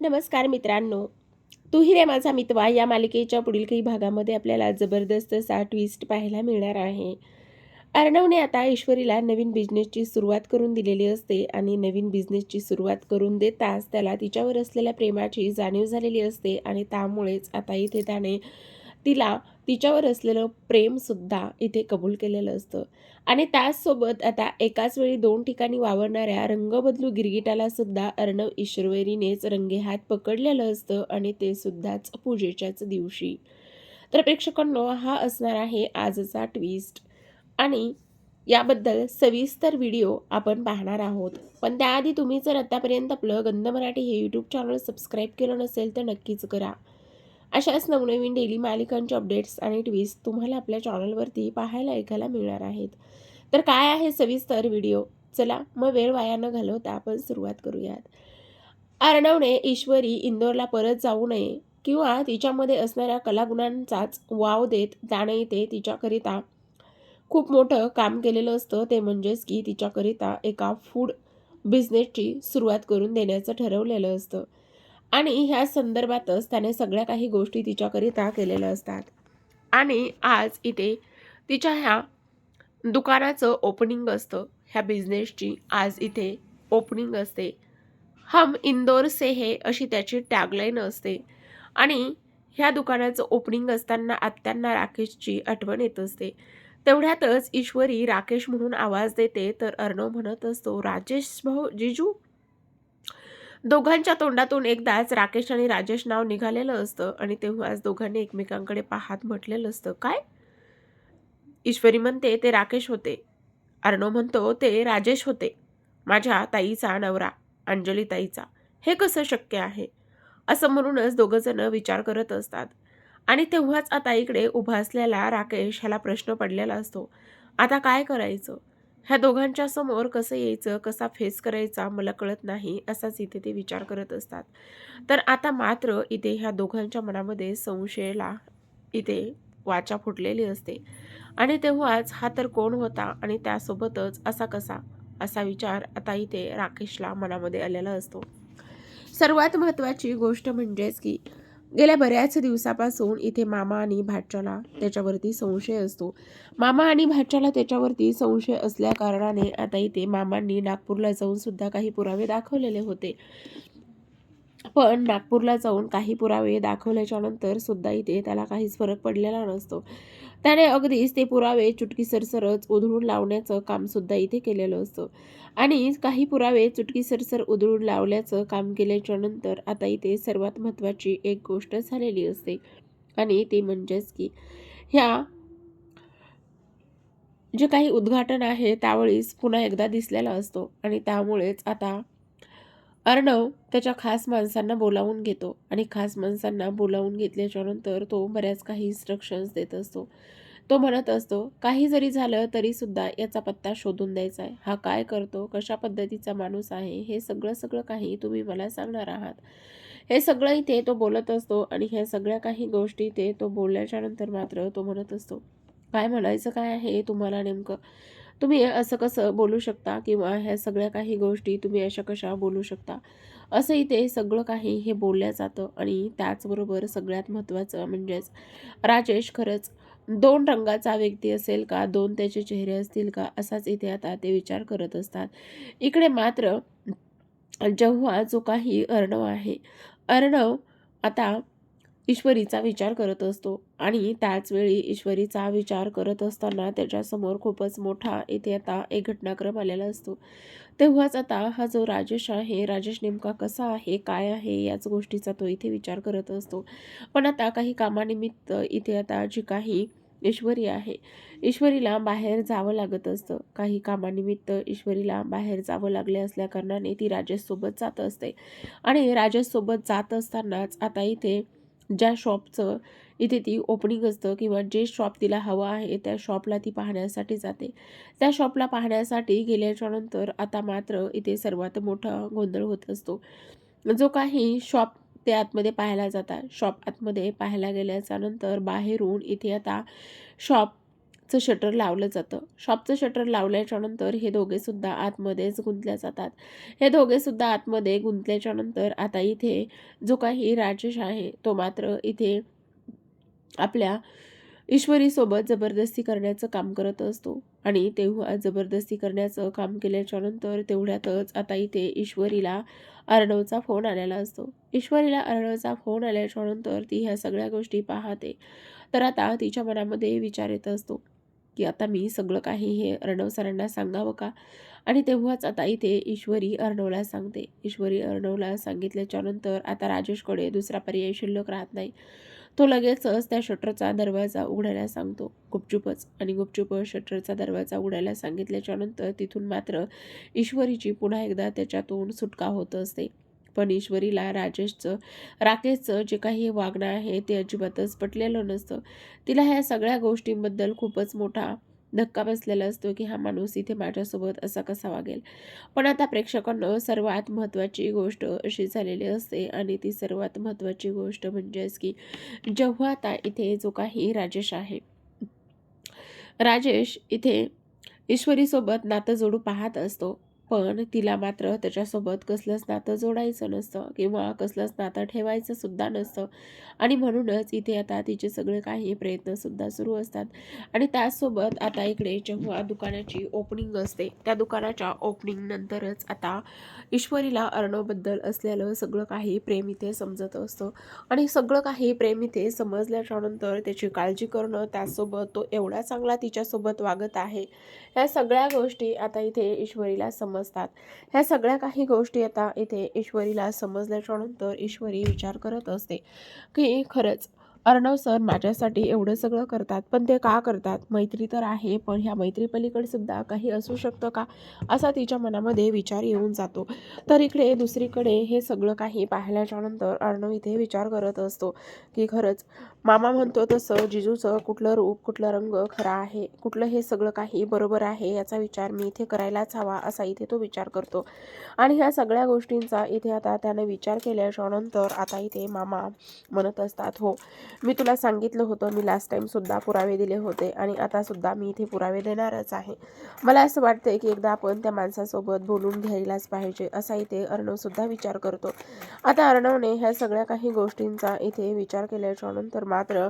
नमस्कार मित्रांनो. तूही रे माझा मितवा या मालिकेच्या पुढील काही भागामध्ये आपल्याला जबरदस्त असा ट्विस्ट पाहायला मिळणार आहे. अर्णवने आता ईश्वरीला नवीन बिझनेसची सुरुवात करून दिलेली असते आणि नवीन बिझनेसची सुरुवात करून देताच त्याला तिच्यावर असलेल्या प्रेमाची जाणीव झालेली असते आणि त्यामुळेच आता इथे त्याने तिला तिच्यावर असलेलं प्रेमसुद्धा इथे कबूल केलेलं असतं. आणि त्याचसोबत आता एकाच वेळी दोन ठिकाणी वावरणाऱ्या रंगबदलू गिरगिटाला सुद्धा अर्णव ईश्वरीनेच रंगेहात पकडलेलं असतं आणि ते सुद्धाच पूजेच्याच दिवशी. तर प्रेक्षकांनो हा असणार आहे आजचा ट्विस्ट आणि याबद्दल सविस्तर व्हिडिओ आपण पाहणार आहोत. पण त्याआधी तुम्ही जर आतापर्यंत आपलं गंध मराठी हे यूट्यूब चॅनल सबस्क्राईब केलं नसेल तर नक्कीच करा. अशाच नवनवीन डेली मालिकांचे अपडेट्स आणि ट्विस्ट तुम्हाला आपल्या चॅनलवरती पाहायला ऐकायला मिळणार आहेत. तर काय आहे सविस्तर व्हिडिओ चला मग वेळ वाया न घालवता आपण सुरुवात करूयात. अर्णवने ईश्वरी इंदोरला परत जाऊ नये किंवा तिच्यामध्ये असणाऱ्या कलागुणांचाच वाव देत जाणे येते तिच्याकरिता. खूप मोठं काम केलेलं असतं ते म्हणजेच की तिच्याकरिता एका फूड बिझनेसची सुरुवात करून देण्याचं ठरवलेलं असतं. आणि ह्या संदर्भातच त्याने सगळ्या काही गोष्टी तिच्याकरिता केलेल्या असतात. आणि आज इथे तिच्या ह्या दुकानाचं ओपनिंग असतं. ह्या बिझनेसची आज इथे ओपनिंग असते. हम इंदोर से हे अशी त्याची टॅगलाईन असते. आणि ह्या दुकानाचं ओपनिंग असताना आत्यांना राकेशची आठवण येत असते. तेवढ्यातच ईश्वरी राकेश म्हणून आवाज देते तर अर्णव म्हणत असतो राजेश भाऊ जिजू दोघांच्या तोंडातून एकदाच राकेश आणि राजेश नाव निघालेलं असतं आणि तेव्हाच दोघांनी एकमेकांकडे पाहात म्हटलेलं असतं. काय? ईश्वरी म्हणते ते राकेश होते. अर्णव म्हणतो ते राजेश होते. माझ्या ताईचा नवरा अंजली ताईचा हे कसं शक्य आहे? असं म्हणूनच दोघंजणं विचार करत असतात. आणि तेव्हाच आता इकडे उभा असलेला राकेश ह्याला प्रश्न पडलेला असतो. आता काय करायचं? ह्या दोघांच्या समोर कसं यायचं कसा फेस करायचा मला कळत नाही असाच इथे ते विचार करत असतात. तर आता मात्र इथे ह्या दोघांच्या मनामध्ये संशयाला इथे वाचा फुटलेली असते. आणि तेव्हाच हा तर कोण होता आणि त्यासोबतच असा कसा असा विचार आता इथे राकेशला मनामध्ये आलेला असतो. सर्वात महत्त्वाची गोष्ट म्हणजेच की गेल्या बऱ्याच दिवसापासून इथे मामा आणि भाच्याला त्याच्यावरती संशय असतो. मामा आणि भाच्याला त्याच्यावरती संशय असल्या कारणाने आता इथे मामांनी नागपूरला जाऊन सुद्धा काही पुरावे दाखवलेले होते. पण नागपूरला जाऊन काही पुरावे दाखवल्याच्या नंतर सुद्धा इथे त्याला काहीच फरक पडलेला नसतो. त्याने अगदीच ते पुरावे चुटकी सरसरच उधळून लावण्याचं काम सुद्धा इथे केलेलं असतं. आणि काही पुरावे चुटकी सरसर उधळून लावल्याचं काम केल्याच्यानंतर आता इथे सर्वात महत्त्वाची एक गोष्ट झालेली असते. आणि ते म्हणजेच की ह्या जे काही उद्घाटन आहे त्यावेळीस पुन्हा एकदा दिसलेला असतो. आणि त्यामुळेच आता अर्णव त्याच्या खास माणसांना बोलावून घेतो आणि खास माणसांना बोलावून घेतल्याच्यानंतर तो बऱ्याच काही इन्स्ट्रक्शन्स देत असतो. तो म्हणत असतो काही जरी झालं तरीसुद्धा याचा पत्ता शोधून द्यायचा आहे. हा काय करतो? कशा पद्धतीचा माणूस आहे? हे सगळं सगळं काही तुम्ही मला सांगणार आहात. हे सगळं इथे तो बोलत असतो आणि ह्या सगळ्या काही गोष्टी ते तो बोलल्याच्यानंतर मात्र तो म्हणत असतो काय म्हणायचं काय आहे? तुम्हाला नेमकं तुम्ही असं कसं बोलू शकता? किंवा ह्या सगळ्या काही गोष्टी तुम्ही अशा कशा बोलू शकता? असं इथे सगळं काही हे बोलल्या जातं आणि त्याचबरोबर सगळ्यात महत्त्वाचं म्हणजेच राजेश खरंच दोन रंगाचा व्यक्ती असेल का? दोन त्याचे चेहरे असतील का? असाच इथे आता ते विचार करत असतात. इकडे मात्र जेव्हा जो काही अर्णव आहे अर्णव आता ईश्वरीचा विचार करत असतो. आणि त्याचवेळी ईश्वरीचा विचार करत असताना त्याच्यासमोर खूपच मोठा इथे आता एक घटनाक्रम आलेला असतो. तेव्हाच आता हा जो राजेश आहे राजेश नेमका कसा आहे काय आहे याच गोष्टीचा तो इथे विचार करत असतो. पण आता काही कामानिमित्त इथे आता जी काही ईश्वरी आहे ईश्वरीला बाहेर जावं लागत असतं. काही कामानिमित्त ईश्वरीला बाहेर जावं लागले असल्याकारणाने ती राजेशसोबत जात असते. आणि राजेशसोबत जात असतानाच आता इथे ज्या शॉपचं इथे ती ओपनिंग असतं किंवा जे शॉप तिला हवं आहे त्या शॉपला ती पाहण्यासाठी जाते. त्या शॉपला पाहण्यासाठी गेल्याच्यानंतर आता मात्र इथे सर्वात मोठा गोंधळ होत असतो. जो काही शॉप ते आतमध्ये पाहायला जातात शॉप आतमध्ये पाहायला गेल्याच्यानंतर बाहेरून इथे आता शॉप चं शटर लावलं जातं. शॉपचं शटर लावल्याच्यानंतर हे दोघेसुद्धा आतमध्येच गुंतल्या जातात. हे दोघेसुद्धा आतमध्ये गुंतल्याच्यानंतर आता इथे जो काही राजेश आहे तो मात्र इथे आपल्या ईश्वरीसोबत जबरदस्ती करण्याचं काम करत असतो. आणि तेव्हा जबरदस्ती करण्याचं काम केल्याच्यानंतर तेवढ्यातच आता इथे ईश्वरीला अर्णवचा फोन आलेला असतो. ईश्वरीला अर्णवचा फोन आल्याच्यानंतर ती ह्या सगळ्या गोष्टी पाहते. तर आता तिच्या मनामध्ये विचार येत असतो. की आता मी सगळं काही हे अर्णव सरांना सांगावं का? आणि तेव्हाच आता इथे ईश्वरी अर्णवला सांगते. ईश्वरी अर्णवला सांगितल्याच्यानंतर आता राजेशकडे दुसरा पर्याय शिल्लक राहत नाही. तो लगेचच त्या शटरचा दरवाजा उघडायला सांगतो. गुपचूपच आणि गुपचूप शटरचा दरवाजा उघडायला सांगितल्याच्यानंतर तिथून मात्र ईश्वरीची पुन्हा एकदा त्याच्यातून सुटका होत असते. पण ईश्वरीला राजेशचं राकेशचं जे काही वागणं आहे ते अजिबातच पटलेलं नसतं. तिला ह्या सगळ्या गोष्टींबद्दल खूपच मोठा धक्का बसलेला असतो की हा माणूस इथे माझ्यासोबत असा कसा वागेल. पण आता प्रेक्षकांना सर्वात महत्त्वाची गोष्ट अशी झालेली असते आणि ती सर्वात महत्त्वाची गोष्ट म्हणजेच की जेव्हा आता इथे जो काही राजेश आहे राजेश इथे ईश्वरीसोबत नातं जोडू पाहत असतो. पण तिला मात्र त्याच्यासोबत कसलंच नातं जोडायचं नसतं किंवा कसलंच नातं ठेवायचं सुद्धा नसतं. आणि म्हणूनच इथे आता तिचे सगळे काही प्रयत्नसुद्धा सुरू असतात. आणि त्याचसोबत आता इकडे जेव्हा दुकानाची ओपनिंग असते त्या दुकानाच्या ओपनिंग नंतरच आता ईश्वरीला अर्णवबद्दल असलेलं सगळं काही प्रेम इथे समजत असतं. आणि सगळं काही प्रेम इथे समजल्याच्या नंतर त्याची काळजी करणं त्याचसोबत तो एवढा चांगला तिच्यासोबत वागत आहे. ह्या सगळ्या गोष्टी आता इथे ईश्वरीला समज समजतात. ह्या सगळ्या काही गोष्टी आता इथे ईश्वरीला समजल्याच्या नंतर ईश्वरी विचार करत असते की खरंच अर्णव सर माझ्यासाठी एवढं सगळं करतात पण ते का करतात? मैत्री तर आहे पण ह्या मैत्रीपलीकडे सुद्धा काही असू शकतं का? असा तिच्या मनामध्ये विचार येऊन जातो. तर इकडे दुसरीकडे हे सगळं काही पाहिल्याच्या नंतर अर्णव इथे विचार करत असतो की खरंच मामा म्हणतो तसं जिजूचं कुठलं रूप कुठलं रंग खरा आहे कुठलं हे सगळं काही बरोबर आहे याचा विचार मी इथे करायलाच हवा असा इथे तो विचार करतो. आणि ह्या सगळ्या गोष्टींचा इथे आता त्याने विचार केल्याच्यानंतर आता इथे मामा म्हणत असतात हो मी तुला सांगितलं होतं मी लास्ट टाईमसुद्धा पुरावे दिले होते आणि आतासुद्धा मी इथे पुरावे देणारच आहे. मला असं वाटतं की एकदा आपण त्या माणसासोबत बोलून घ्यायलाच पाहिजे असा इथे अर्णवसुद्धा विचार करतो. आता अर्णवने ह्या सगळ्या काही गोष्टींचा इथे विचार केल्याच्यानंतर मात्र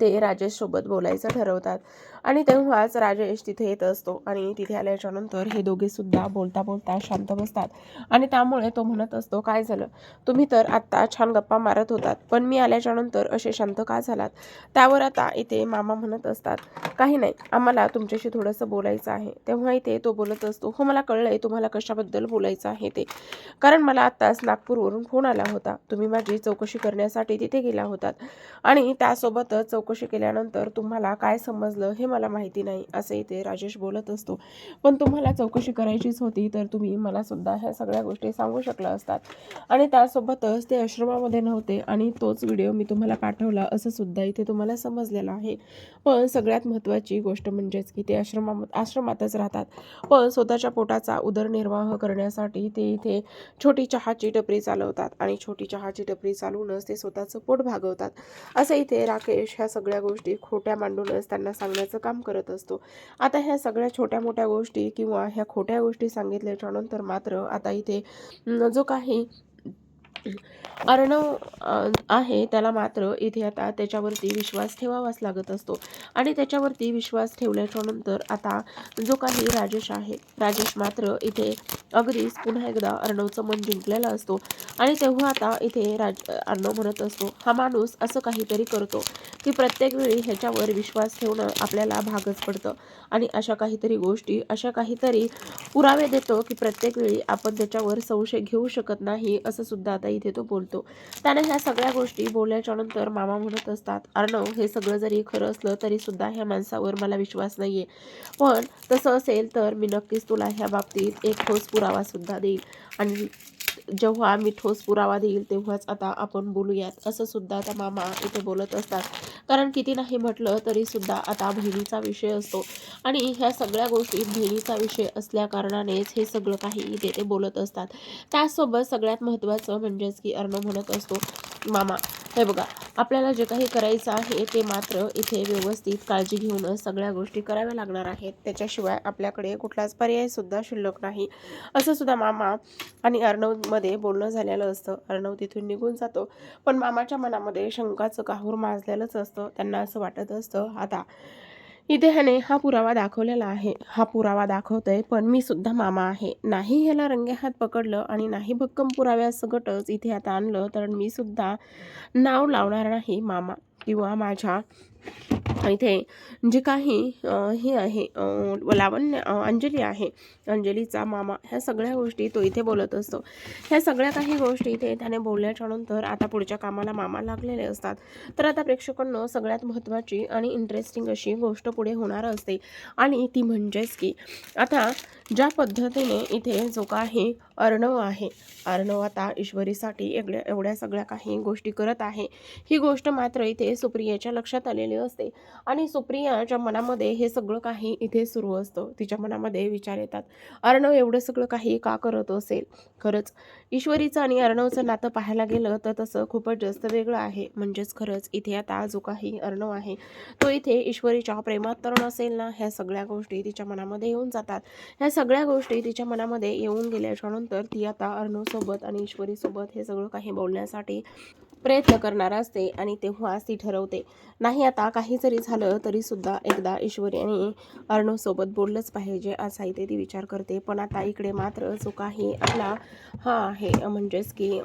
ते राजेशसोबत बोलायचं ठरवतात. आणि तेव्हाच राजेश तिथे येत असतो आणि तिथे आल्याच्यानंतर हे दोघे सुद्धा बोलता बोलता शांत बसतात. आणि त्यामुळे तो म्हणत असतो काय झालं? तुम्ही तर आत्ता छान गप्पा मारत होतात पण मी आल्याच्यानंतर असे शांत का झालात त्यावर आता इथे मामा म्हणत असतात काही नाही आम्हाला तुमच्याशी थोडंसं बोलायचं आहे. तेव्हा इथे तो बोलत असतो हो मला कळलंय तुम्हाला कशाबद्दल बोलायचं आहे ते. कारण मला आत्ताच नागपूरवरून फोन आला होता. तुम्ही माझी चौकशी करण्यासाठी तिथे गेला होतात. आणि त्यासोबतच चौकशी केल्यानंतर तुम्हाला काय समजलं हे मला माहिती नाही असं इथे राजेश बोलत असतो. पण तुम्हाला चौकशी करायचीच होती तर तुम्ही मला सुद्धा ह्या सगळ्या गोष्टी सांगू शकला असतात. आणि त्यासोबतच ते आश्रमामध्ये नव्हते आणि तोच व्हिडिओ मी तुम्हाला पाठवला असं सुद्धा इथे तुम्हाला समजलेलं आहे. पण सगळ्यात महत्त्वाची गोष्ट म्हणजेच की ते आश्रमा आश्रमातच राहतात. पण स्वतःच्या पोटाचा उदरनिर्वाह करण्यासाठी ते इथे छोटी चहाची टपरी चालवतात आणि छोटी चहाची टपरी चालवूनच ते स्वतःचं पोट भागवतात. असं इथे राकेश ह्या सगळ्या गोष्टी खोट्या मांडूनच त्यांना सांगण्याचं काम करत असतो. आता ह्या सगळ्या छोट्या मोठ्या गोष्टी किंवा ह्या खोट्या गोष्टी सांगितल्याच्या नंतर मात्र आता इथे जो काही अर्णव आहे त्याला मात्र इथे आता त्याच्यावरती विश्वास ठेवावाच लागत असतो. आणि त्याच्यावरती विश्वास ठेवल्याच्या नंतर आता जो काही राजेश आहे राजेश मात्र इथे अगदीच पुन्हा एकदा अर्णवचं मन जिंकलेला असतो. आणि तेव्हा आता इथे राज अर्णव म्हणत असतो हा माणूस असं काहीतरी करतो की प्रत्येक वेळी ह्याच्यावर विश्वास ठेवणं आपल्याला भागच पडतं. आणि अशा काहीतरी गोष्टी अशा काहीतरी पुरावे देतो की प्रत्येक वेळी आपण त्याच्यावर संशय घेऊ शकत नाही असं सुद्धा आता इथे तो बोलतो. त्याने ह्या सगळ्या गोष्टी बोलल्याच्या नंतर मामा म्हणत असतात अर्णव हे सगळं जरी खरं असलं तरी सुद्धा ह्या माणसावर मला विश्वास नाहीये. पण तसं असेल तर मी नक्कीच तुला ह्या बाबतीत एक ठोस पुरावा सुद्धा देईल. आणि जेव्हा मी ठोस पुरावा देईल तेव्हाच आता आपण बोलूयात. असं सुद्धा आता मामा इथे बोलत असतात. कारण किती नाही म्हटलं तरी सुद्धा आता बहिणीचा विषय असतो. आणि ह्या सगळ्या गोष्टी बहिणीचा विषय असल्या कारणानेच हे सगळं काही इथे ते बोलत असतात. त्याचसोबत सगळ्यात महत्त्वाचं म्हणजेच की अर्णव म्हणत असतो मामा हे बघा आपल्याला जे काही करायचं आहे ते मात्र इथे व्यवस्थित काळजी घेऊनच सगळ्या गोष्टी कराव्या लागणार आहेत. त्याच्याशिवाय आपल्याकडे कुठलाच पर्यायसुद्धा शिल्लक नाही. असं सुद्धा मामा आणि अर्णवमध्ये बोलणं झालेलं असतं. अर्णव तिथून निघून जातो. पण मामाच्या मनामध्ये शंकाचं काहूर माजलेलंच असतं. त्यांना असं वाटत असतं आता इथे ह्याने हा पुरावा दाखवलेला आहे. हा पुरावा दाखवतोय पण मी सुद्धा मामा आहे. नाही ह्याला रंगे हात पकडलं आणि नाही भक्कम पुराव्यासकटच इथे आता आणलं तर मी सुद्धा नाव लावणार नाही मामा किंवा माझ्या इथे जे काही हे आहे लावण्य अंजली आहे अंजलीचा मामा ह्या सगळ्या गोष्टी तो इथे बोलत असतो. ह्या सगळ्या काही गोष्टी इथे त्याने बोलल्याच्या नंतर आता पुढच्या कामाला मामा लागलेले असतात. तर आता प्रेक्षकांना सगळ्यात महत्त्वाची आणि इंटरेस्टिंग अशी गोष्ट पुढे होणार असते. आणि ती म्हणजेच की आता ज्या पद्धतीने इथे जो काही अर्णव आहे अर्णव आता ईश्वरीसाठी एवढ्या एवढ्या सगळ्या काही गोष्टी करत आहे. ही गोष्ट मात्र इथे सुप्रियेच्या लक्षात आलेली असते. आणि सुप्रियाच्या मनामध्ये हे सगळं काही इथे सुरू असतं. तिच्या मनामध्ये विचार येतात. अर्णव एवढं सगळं काही का करत असेल? खरंच ईश्वरीचं आणि अर्णवचं नातं पाहायला गेलं तर तसं खूपच जास्त वेगळं आहे. म्हणजेच खरंच इथे आता जो काही अर्णव आहे तो इथे ईश्वरीच्या प्रेमात तर नसेल ना? ह्या सगळ्या गोष्टी तिच्या मनामध्ये येऊन जातात. ह्या सगळ्या गोष्टी तिच्या मनामध्ये येऊन गेल्याच्यानंतर ती आता अर्णवसोबत आणि ईश्वरीसोबत हे सगळं काही बोलण्यासाठी प्रयत्न करणार असते आणि तेव्हाच ती ठरवते. नाही आता काही जरी झालं तरी सुद्धा एकदा ईश्वरी आणि अर्णवसोबत बोललंच पाहिजे असा इथे ती विचार करते. पण आता इकडे मात्र जो काही आपला हा आहे म्हणजेच की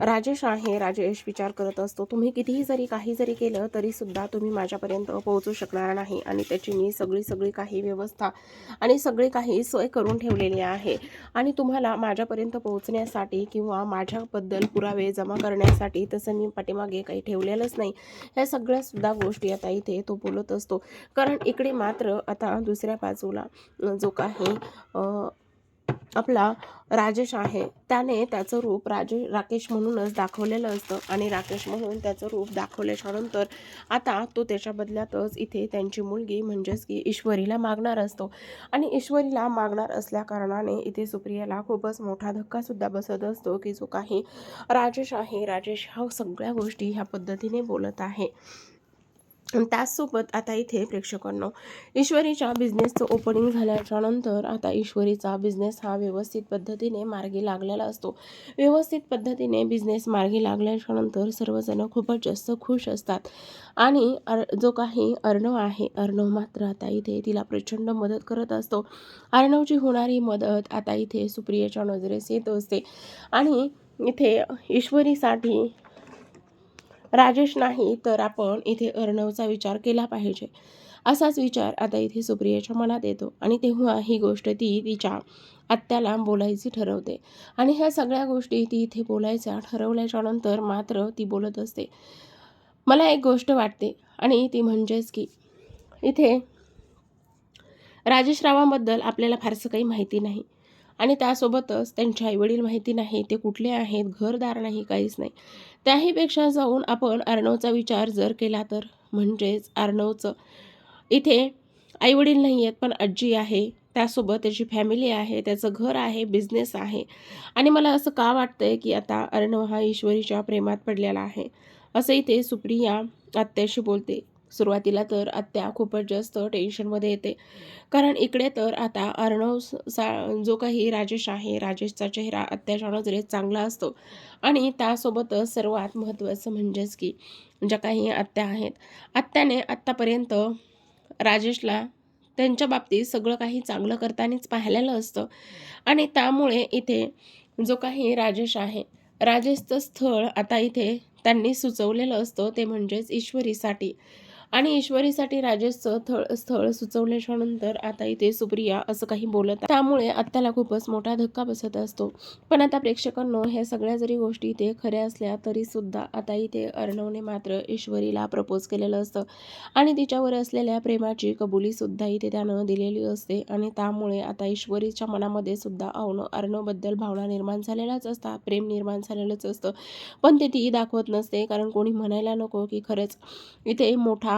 राजेश आहे. राजेश विचार करत असतो तुम्ही कितीही जरी काही जरी केलं तरी सुद्धा तुम्ही माझ्यापर्यंत पोहोचू शकणार नाही आणि त्याची मी सगळी सगळी काही व्यवस्था आणि सगळी काही सोय करून ठेवलेली आहे. आणि तुम्हाला माझ्यापर्यंत पोहोचण्यासाठी किंवा माझ्याबद्दल पुरावे जमा करण्यासाठी तसं मी पाठीमागे काही ठेवलेलंच नाही. ह्या सगळ्या सुद्धा गोष्टी आता इथे तो बोलत असतो. कारण इकडे मात्र आता दुसऱ्या बाजूला जो काही आपला राजेश आहे त्याने त्याचं रूप राजे राकेश म्हणूनच दाखवलेलं असतं आणि राकेश म्हणून त्याचं रूप दाखवल्याच्यानंतर आता तो त्याच्या बदल्यातच इथे त्यांची मुलगी म्हणजेच की ईश्वरीला मागणार असतो. आणि ईश्वरीला मागणार असल्याकारणाने इथे सुप्रियाला खूपच मोठा धक्कासुद्धा बसत असतो की जो काही राजेश आहे राजेश हा सगळ्या गोष्टी ह्या पद्धतीने बोलत आहे. त्याचसोबत आता इथे प्रेक्षकांनो ईश्वरीच्या बिझनेसचं ओपनिंग झाल्याच्यानंतर आता ईश्वरीचा बिझनेस हा व्यवस्थित पद्धतीने मार्गी लागलेला असतो. व्यवस्थित पद्धतीने बिझनेस मार्गी लागल्याच्या नंतर सर्वजण खूपच जास्त खुश असतात. आणि अर जो काही अर्णव आहे अर्णव मात्र आता इथे तिला प्रचंड मदत करत असतो. अर्णवची होणारी मदत आता इथे सुप्रियेच्या नजरेस येत असते. आणि इथे ईश्वरीसाठी राजेश नाही तर आपण इथे अर्णवचा विचार केला पाहिजे. असाच विचार आता इथे सुप्रियाच्या मनात येतो आणि तेव्हा ही गोष्ट ती तिच्या आत्याला बोलायची ठरवते. आणि ह्या सगळ्या गोष्टी ती इथे बोलायच्या ठरवल्याच्या नंतर मात्र ती बोलत असते. मला एक गोष्ट वाटते आणि ती म्हणजेच की इथे राजेशरावांबद्दल आपल्याला फारसं काही माहिती नाही. आणि त्यासोबतच त्यांचे आईवडील माहिती नाही ते कुठले आहेत घरदार नाही काहीच नाही. त्याहीपेक्षा जाऊन आपण अर्णवचा विचार जर केला तर. म्हणजेच अर्णवचं इथे आईवडील नाही आहेत पण आजी आहे. त्यासोबत त्याची फॅमिली आहे त्याचं घर आहे बिझनेस आहे. आणि मला असं का वाटतंय की आता अर्णव हा ईश्वरीच्या प्रेमात पडलेला आहे? असं इथे सुप्रिया आत्याशी बोलते. सुरुवातीला तर आत्या खूपच जास्त टेन्शनमध्ये येते. कारण इकडे तर आता अर्णव सा जो काही राजेश आहे राजेशचा चेहरा आत्याच्या नजरेत चांगला असतो. आणि त्यासोबतच सर्वात महत्त्वाचं म्हणजेच की ज्या काही आत्या आहेत आत्याने आत्तापर्यंत राजेशला त्यांच्या बाबतीत सगळं काही चांगलं करतानाच पाहिलेलं असतं. आणि त्यामुळे इथे जो काही राजेश आहे राजेशचं स्थळ आता इथे त्यांनी सुचवलेलं असतं ते म्हणजेच ईश्वरीसाठी. आणि ईश्वरीसाठी राजेशचं थळ स्थळ सुचवल्याच्या नंतर आता इथे सुप्रिया असं काही बोलत त्यामुळे आत्याला खूपच मोठा धक्का बसत असतो. पण आता प्रेक्षकांनो ह्या सगळ्या जरी गोष्टी इथे खऱ्या असल्या तरी सुद्धा आता इथे अर्णवने मात्र ईश्वरीला प्रपोज केलेलं असतं. आणि तिच्यावर असलेल्या प्रेमाची कबुली सुद्धा इथे त्यानं दिलेली असते. आणि त्यामुळे आता ईश्वरीच्या मनामध्ये सुद्धा अवनं अर्णवबद्दल भावना निर्माण झालेल्याच असतात प्रेम निर्माण झालेलंच असतं. पण ते ती दाखवत नसते कारण कोणी म्हणायला नको की खरंच इथे मोठा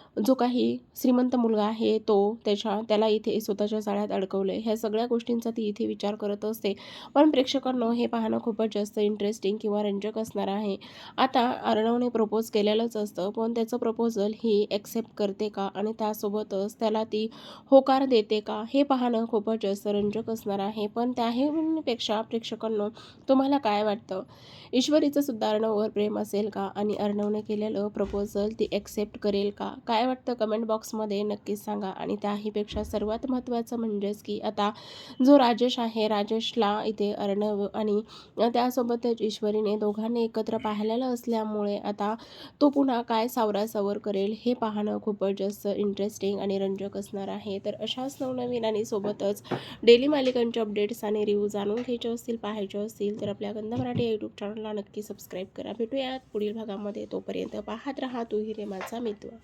जो काही श्रीमंत मुलगा आहे तो त्याच्या त्याला इथे स्वतःच्या जाळ्यात अडकवलं ह्या सगळ्या गोष्टींचा ती इथे विचार करत असते. पण प्रेक्षकांनो हे पाहणं खूपच जास्त इंटरेस्टिंग किंवा रंजक असणार आहे. आता अर्णवने प्रपोज केलेलंच असतं पण त्याचं प्रपोजल ही ॲक्सेप्ट करते का आणि त्यासोबतच त्याला ती होकार देते का हे पाहणं खूपच जास्त रंजक असणार आहे. पण त्याहीपेक्षा प्रेक्षकांनो तुम्हाला काय वाटतं? ईश्वरीचं सुद्धा अर्णववर प्रेम असेल का? आणि अर्णवने केलेलं प्रपोजल ती ॲक्सेप्ट करेल का? काय काय वाटतं कमेंट बॉक्समध्ये नक्कीच सांगा. आणि त्याहीपेक्षा सर्वात महत्त्वाचं म्हणजेच की आता जो राजेश आहे राजेशला इथे अर्णव आणि त्यासोबतच ईश्वरीने दोघांनी एकत्र पाहिलेलं असल्यामुळे आता तो पुन्हा काय सावरासावर करेल हे पाहणं खूपच जास्त इंटरेस्टिंग आणि रंजक असणार आहे. तर अशाच नवनवीन आणि सोबतच डेली मालिकांचे अपडेट्स आणि रिव्ह्यू जाणून घ्यायचे असतील पाहायचे असतील तर आपल्या गंध मराठी यूट्यूब चॅनलला नक्की सबस्क्राईब करा. भेटूयात पुढील भागामध्ये. तोपर्यंत पाहत राहा तू हिरे माझा मित्र.